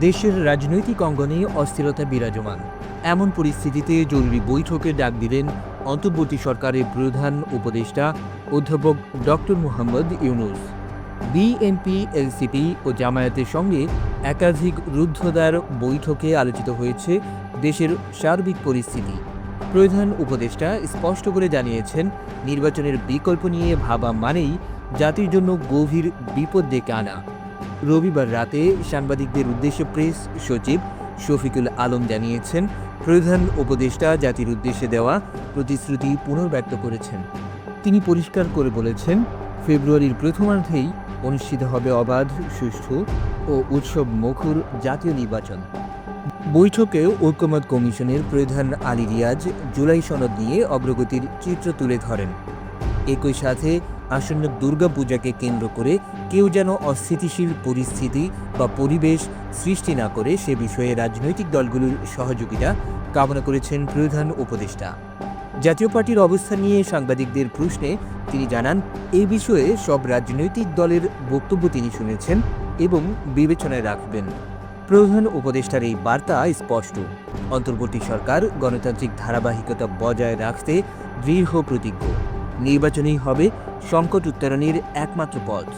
দেশের রাজনৈতিক অঙ্গনে অস্থিরতা বিরাজমান। এমন পরিস্থিতিতে জরুরি বৈঠকে ডাক দিলেন অন্তর্বর্তী সরকারের প্রধান উপদেষ্টা অধ্যাপক doctor Muhammad Yunus. BNP, LCP ও জামায়াতের সঙ্গে একাধিক রুদ্ধদ্বার বৈঠকে আলোচিত হয়েছে দেশের সার্বিক পরিস্থিতি। প্রধান উপদেষ্টা স্পষ্ট করে জানিয়েছেন, নির্বাচনের বিকল্প নিয়ে ভাবা মানেই জাতির জন্য গভীর বিপদ ডেকে আনা। রবিবার রাতে সাংবাদিকদের উদ্দেশ্যে প্রেস সচিব শফিকুল আলম জানিয়েছেন, প্রধান উপদেষ্টা জাতির উদ্দেশ্যে দেওয়া প্রতিশ্রুতি পুনর্ব্যক্ত করেছেন। তিনি পরিষ্কার করে বলেছেন, ফেব্রুয়ারির প্রথমার্ধেই অনুষ্ঠিত হবে অবাধ, সুষ্ঠু ও উৎসব মুখর জাতীয় নির্বাচন। বৈঠকে ঐক্যমত কমিশনের প্রধান আলী রিয়াজ জুলাই সনদ নিয়ে অগ্রগতির চিত্র তুলে ধরেন। একই সাথে আসন্ন দুর্গাপূজাকে কেন্দ্র করে কেউ যেন অস্থিতিশীল পরিস্থিতি বা পরিবেশ সৃষ্টি না করে সে বিষয়ে রাজনৈতিক দলগুলোর সহযোগিতা কামনা করেছেন প্রধান উপদেষ্টা। জাতীয় পার্টির অবস্থান নিয়ে সাংবাদিকদের প্রশ্নে তিনি জানান এই বিষয়ে সব রাজনৈতিক দলের বক্তব্য তিনি শুনেছেন এবং বিবেচনায় রাখবেন। প্রধান উপদেষ্টার এই বার্তা স্পষ্ট। অন্তর্বর্তী সরকার গণতান্ত্রিক ধারাবাহিকতা বজায় রাখতে দৃঢ় প্রতিজ্ঞ। নির্বাচনই হবে সংকট উত্তরণের একমাত্র পথ।